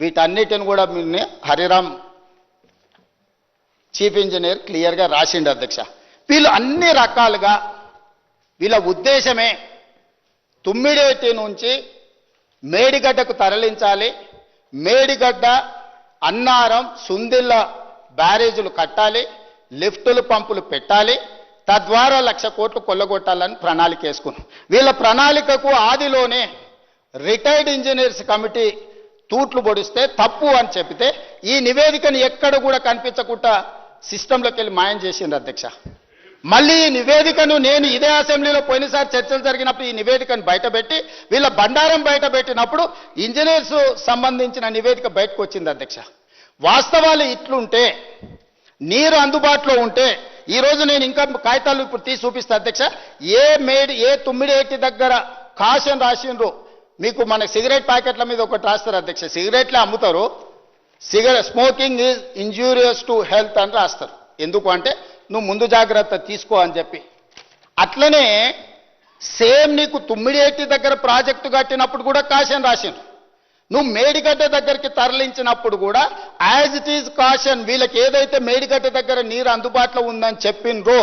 వీటన్నిటిని కూడా మీ Hariram chief engineer క్లియర్గా రాసిండు అధ్యక్ష. వీళ్ళు అన్ని రకాలుగా వీళ్ళ ఉద్దేశమే తుమ్మిడేటి నుంచి మేడిగడ్డకు తరలించాలి. మేడిగడ్డ అన్నారం సుందిళ్ళ బ్యారేజీలు కట్టాలి. లిఫ్టులు పంపులు పెట్టాలి. తద్వారా లక్ష కోట్లు కొల్లగొట్టాలని ప్రణాళిక వేసుకున్నాం. వీళ్ళ ప్రణాళికకు ఆదిలోనే రిటైర్డ్ ఇంజనీర్స్ కమిటీ తూట్లు పొడిస్తే తప్పు అని చెప్తే ఈ నివేదికను ఎక్కడ కూడా కనిపించకుండా సిస్టంలోకి వెళ్ళి మాయం చేసిండ్రు అధ్యక్ష. మళ్ళీ ఈ నివేదికను నేను ఇదే అసెంబ్లీలో పోయినసారి చర్చలు జరిగినప్పుడు ఈ నివేదికను బయటపెట్టి వీళ్ళ బండారం బయట పెట్టినప్పుడు ఇంజనీర్స్ సంబంధించిన నివేదిక బయటకు వచ్చింది అధ్యక్ష. వాస్తవాలు ఇట్లుంటే నీరు అందుబాటులో ఉంటే ఈరోజు నేను ఇంకా కాగితాలు ఇప్పుడు తీసి చూపిస్తా అధ్యక్ష ఏ మేడి ఏ తుమ్మిడేటి దగ్గర కాషన్ రాసిండ్రు మీకు మన సిగరెట్ ప్యాకెట్ల మీద ఒకటి రాస్తారు అధ్యక్ష. సిగరెట్లే అమ్ముతారు. Cigarette smoking is injurious to health అని రాస్తారు. ఎందుకు అంటే నువ్వు ముందు జాగ్రత్త తీసుకో అని చెప్పి. అట్లనే సేమ్ నీకు తుమ్మిడేటి దగ్గర ప్రాజెక్టు కట్టినప్పుడు కూడా కాషన్ రాసిండ్రు. నువ్వు మేడిగడ్డ దగ్గరికి తరలించినప్పుడు కూడా యాజ్ ఇట్ ఈజ్ కాషన్ వీళ్ళకి ఏదైతే మేడిగడ్డ దగ్గర నీరు అందుబాటులో ఉందని చెప్పిండ్రో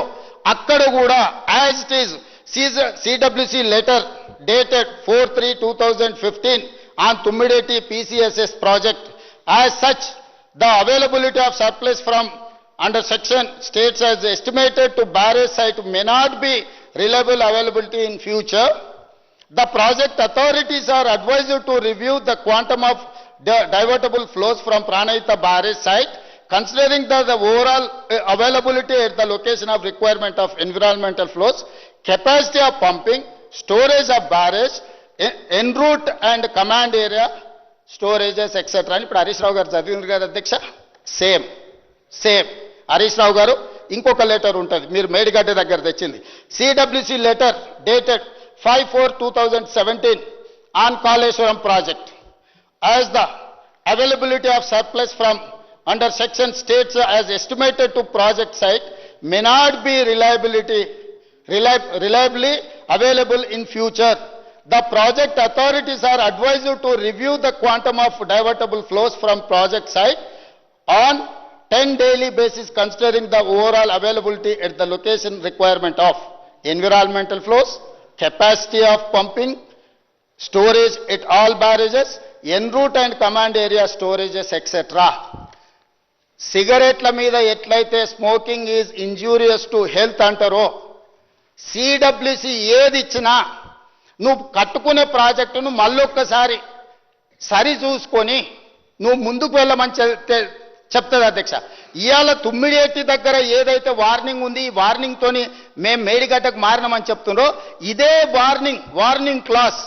అక్కడ కూడా as it is CWC letter dated 4-3-2015 on Tumidati PCSS project. As such, the availability of surplus from under section states as estimated to barrage site may not be reliable availability in future. The project authorities are advised to review the quantum of divertible flows from Pranayita barrage site considering the, the overall uh, availability at the location of requirement of environmental flows capacity of pumping storage of barrage en route and command area storages etcetera అని ఇప్పుడు హరీష్ రావు గారు చదివింది కదా అధ్యక్ష? Same same Harish Rao గారు ఇంకొక letter ఉంటుంది. మీరు మేడిగడ్డ దగ్గర తెచ్చింది. CWC letter dated five four two thousand seventeen on Kaleshwaram project as the availability of surplus from under section states as estimated to project site may not be reliability reliably available in future. The project authorities are advised to review the quantum of divertible flows from project site on 10 daily basis considering the overall availability at the location requirement of environmental flows, capacity of pumping, storage at all barrages, en route and command area storages, etc. సిగరెట్ల మీద ఎట్లయితే smoking is injurious to health అంటారో CWC ఏది ఇచ్చినా నువ్వు కట్టుకునే ప్రాజెక్టును మళ్ళొక్కసారి సరి చూసుకొని నువ్వు ముందుకు వెళ్ళమని చెప్తే- చెప్తుంది అధ్యక్ష. ఇవాళ తుమ్మిడేటి దగ్గర ఏదైతే వార్నింగ్ ఉంది ఈ వార్నింగ్ తోని మేము మేడిగడ్డకు మారినామని చెప్తుండ్రో ఇదే వార్నింగ్ వార్నింగ్ క్లాస్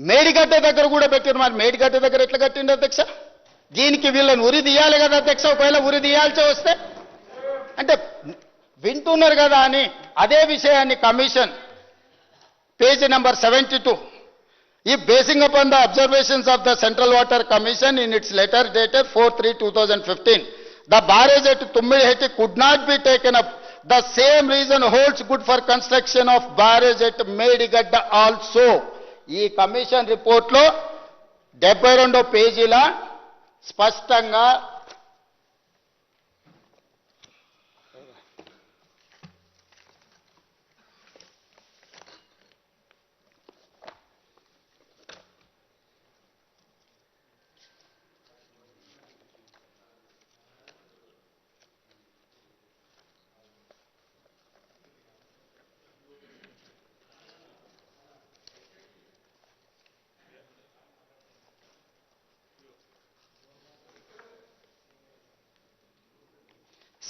మేడిగడ్డ దగ్గర కూడా పెట్టారు మరి. మేడిగడ్డ దగ్గర ఎట్లా కట్టిండు అధ్యక్ష? దీనికి వీళ్ళని ఉరి తీయాలి కదా అధ్యక్ష. ఒకవేళ ఉరి తీయాల్సి వస్తే అంటే వింటున్నారు కదా అని అదే విషయాన్ని commission page number seventy two ఈ basing upon the observations of the Central Water Commission in its letter dated four three two thousand fifteen. The barrage at Tummidihatti could not be taken up the same reason holds good for construction of barrage at Medigadda also ఈ commission రిపోర్ట్లో డెబ్బై రెండో పేజీల స్పష్టంగా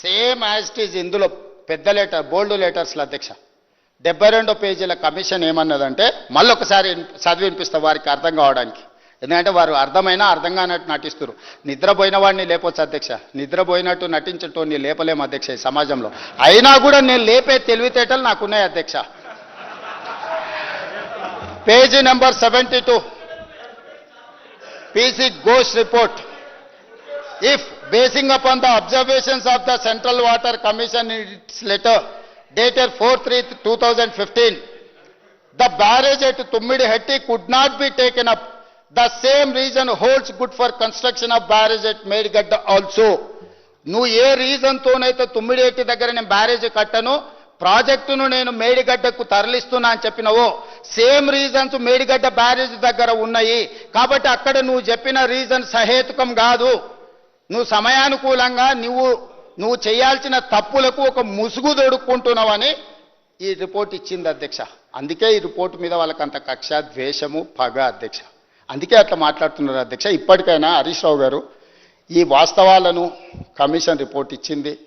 same యాజ్టీజ్ is ఇందులో పెద్ద letter బోల్డ్ లెటర్స్ల అధ్యక్ష. డెబ్బై రెండో పేజీల కమిషన్ ఏమన్నదంటే మళ్ళొకసారి చదివి వినిపిస్తా వారికి అర్థం కావడానికి. ఎందుకంటే వారు అర్థమైనా అర్థం కానట్టు నటిస్తారు నిద్రపోయిన వాడిని లేపొచ్చు అధ్యక్ష. నిద్రపోయినట్టు నటించటోని లేపలేము అధ్యక్ష ఈ సమాజంలో. అయినా కూడా నేను లేపే తెలివితేటలు నాకున్నాయి అధ్యక్ష. Page number seventy two. PC Ghosh report. If basing upon the observations of the Central Water Commission in its letter dated 4-3-2015, the barrage at Tummidihetti could not be taken up, the same reason holds good for construction of barrage at Medigadda also నువ్వు ఏ రీజన్తోనైతే తుమ్మిడేటి దగ్గర నేను barrage కట్టను ప్రాజెక్టును నేను మేడిగడ్డకు తరలిస్తున్నా అని చెప్పినవో సేమ్ రీజన్స్ మేడిగడ్డ బ్యారేజ్ దగ్గర ఉన్నాయి కాబట్టి అక్కడ నువ్వు చెప్పిన రీజన్ సహేతుకం కాదు నువ్వు సమయానుకూలంగా నువ్వు నువ్వు చేయాల్సిన తప్పులకు ఒక ముసుగు దొడుక్కుంటున్నావని ఈ రిపోర్ట్ ఇచ్చింది అధ్యక్ష. అందుకే ఈ రిపోర్ట్ మీద వాళ్ళకి అంత కక్ష ద్వేషము పగ అధ్యక్ష. అందుకే అట్లా మాట్లాడుతున్నారు అధ్యక్ష. ఇప్పటికైనా హరీష్ రావు గారు ఈ వాస్తవాలను కమిషన్ రిపోర్ట్ ఇచ్చింది.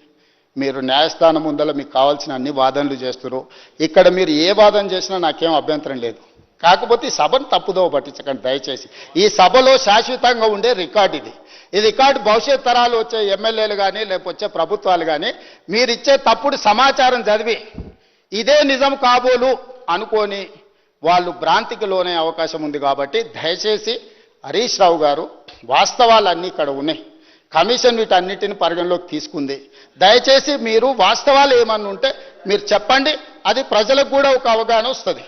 మీరు న్యాయస్థానం ముందర మీకు కావాల్సిన అన్ని వాదనలు చేస్తారు ఇక్కడ మీరు ఏ వాదన చేసినా నాకేం అభ్యంతరం లేదు. కాకపోతే ఈ సభను తప్పుదో పట్టించకండి దయచేసి. ఈ సభలో శాశ్వతంగా ఉండే రికార్డు ఇది. ఈ రికార్డు భవిష్యత్ తరాలు వచ్చే ఎమ్మెల్యేలు కానీ లేకపోతే వచ్చే ప్రభుత్వాలు కానీ మీరిచ్చే తప్పుడు సమాచారం చదివి ఇదే నిజం కాబోలు అనుకొని వాళ్ళు భ్రాంతికి లోనే అవకాశం ఉంది కాబట్టి దయచేసి హరీష్ రావు గారు వాస్తవాలన్నీ ఇక్కడ ఉన్నాయి. కమిషన్ వీటన్నిటిని పరిగణలోకి తీసుకుంది. దయచేసి మీరు వాస్తవాలు ఏమన్నా ఉంటే మీరు చెప్పండి. అది ప్రజలకు కూడా ఒక అవగాహన వస్తుంది.